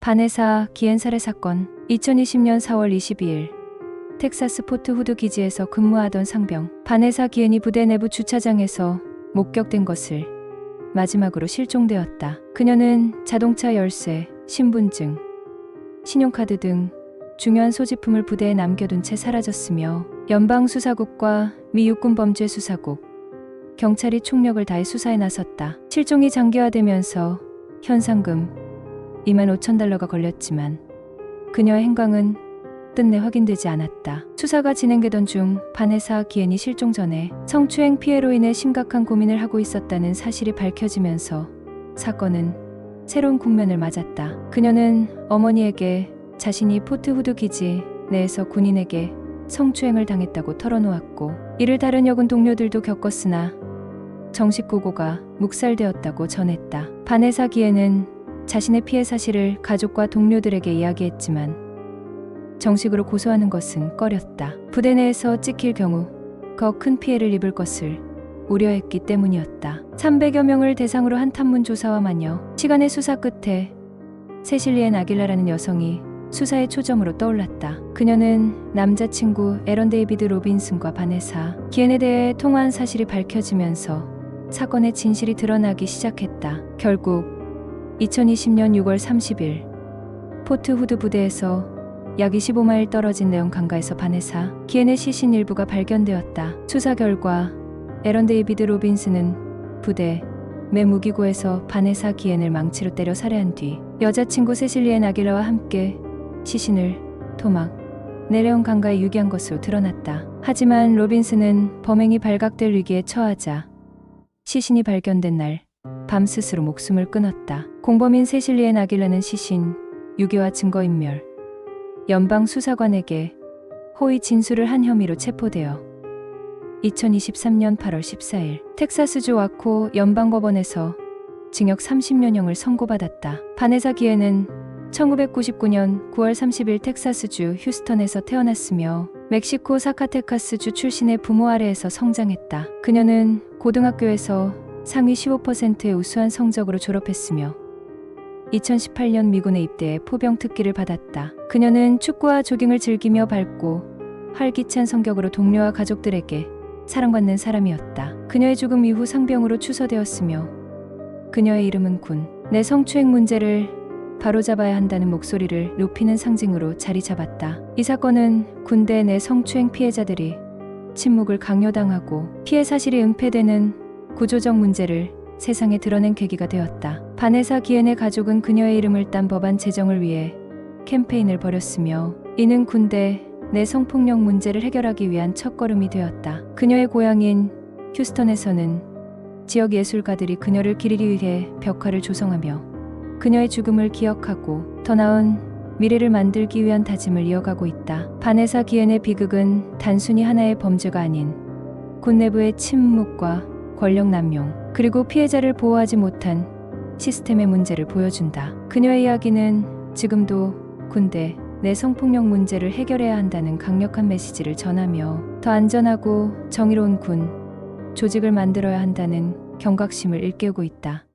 바네사 기엔 살해 사건 2020년 4월 22일 텍사스 포트 후드 기지에서 근무하던 상병 바네사 기엔이 부대 내부 주차장에서 목격된 것을 마지막으로 실종되었다. 그녀는 자동차 열쇠, 신분증, 신용카드 등 중요한 소지품을 부대에 남겨둔 채 사라졌으며 연방수사국과 미 육군범죄수사국, 경찰이 총력을 다해 수사에 나섰다. 실종이 장기화되면서 현상금 2만 5천 달러가 걸렸지만 그녀의 행방은 끝내 확인되지 않았다. 수사가 진행되던 중 바네사 기엔이 실종 전에 성추행 피해로 인해 심각한 고민을 하고 있었다는 사실이 밝혀지면서 사건은 새로운 국면을 맞았다. 그녀는 어머니에게 자신이 포트 후드 기지 내에서 군인에게 성추행을 당했다고 털어놓았고 이를 다른 여군 동료들도 겪었으나 정식 고고가 묵살되었다고 전했다. 바네사 기에는 자신의 피해 사실을 가족과 동료들에게 이야기했지만 정식으로 고소하는 것은 꺼렸다. 부대 내에서 찍힐 경우 더 큰 피해를 입을 것을 우려했기 때문이었다. 300여 명을 대상으로 한 탐문 조사와 마녀 시간의 수사 끝에 세실리엔 아길라라는 여성이 수사의 초점으로 떠올랐다. 그녀는 남자친구 에런 데이비드 로빈슨과 바네사 기엔에 대해 통화한 사실이 밝혀지면서 사건의 진실이 드러나기 시작했다. 결국 2020년 6월 30일 포트 후드 부대에서 약 25마일 떨어진 내용 강가에서 바네사 기엔의 시신 일부가 발견되었다. 수사 결과 에런 데이비드 로빈스는 부대 매 무기고에서 바네사 기엔을 망치로 때려 살해한 뒤 여자친구 세실리엔 아길라와 함께 시신을 토막 내려온 강가에 유기한 것으로 드러났다. 하지만 로빈스는 범행이 발각될 위기에 처하자 시신이 발견된 날 밤 스스로 목숨을 끊었다. 공범인 세실리엔 아길라는 시신, 유괴와 증거인멸, 연방 수사관에게 호의 진술을 한 혐의로 체포되어 2023년 8월 14일 텍사스주 와코 연방법원에서 징역 30년형을 선고받았다. 바네사 기에는 1999년 9월 30일 텍사스주 휴스턴에서 태어났으며 멕시코 사카테카스주 출신의 부모 아래에서 성장했다. 그녀는 고등학교에서 상위 15%의 우수한 성적으로 졸업했으며 2018년 미군에 입대해 포병 특기를 받았다. 그녀는 축구와 조깅을 즐기며 밝고 활기찬 성격으로 동료와 가족들에게 사랑받는 사람이었다. 그녀의 죽음 이후 상병으로 추서되었으며 그녀의 이름은 군. 내 성추행 문제를 바로잡아야 한다는 목소리를 높이는 상징으로 자리 잡았다. 이 사건은 군대 내 성추행 피해자들이 침묵을 강요당하고 피해 사실이 은폐되는 구조적 문제를 세상에 드러낸 계기가 되었다. 바네사 기엔의 가족은 그녀의 이름을 딴 법안 제정을 위해 캠페인을 벌였으며 이는 군대 내 성폭력 문제를 해결하기 위한 첫걸음이 되었다. 그녀의 고향인 휴스턴에서는 지역 예술가들이 그녀를 기리기 위해 벽화를 조성하며 그녀의 죽음을 기억하고 더 나은 미래를 만들기 위한 다짐을 이어가고 있다. 바네사 기엔의 비극은 단순히 하나의 범죄가 아닌 군 내부의 침묵과 권력 남용, 그리고 피해자를 보호하지 못한 시스템의 문제를 보여준다. 그녀의 이야기는 지금도 군대 내 성폭력 문제를 해결해야 한다는 강력한 메시지를 전하며 더 안전하고 정의로운 군 조직을 만들어야 한다는 경각심을 일깨우고 있다.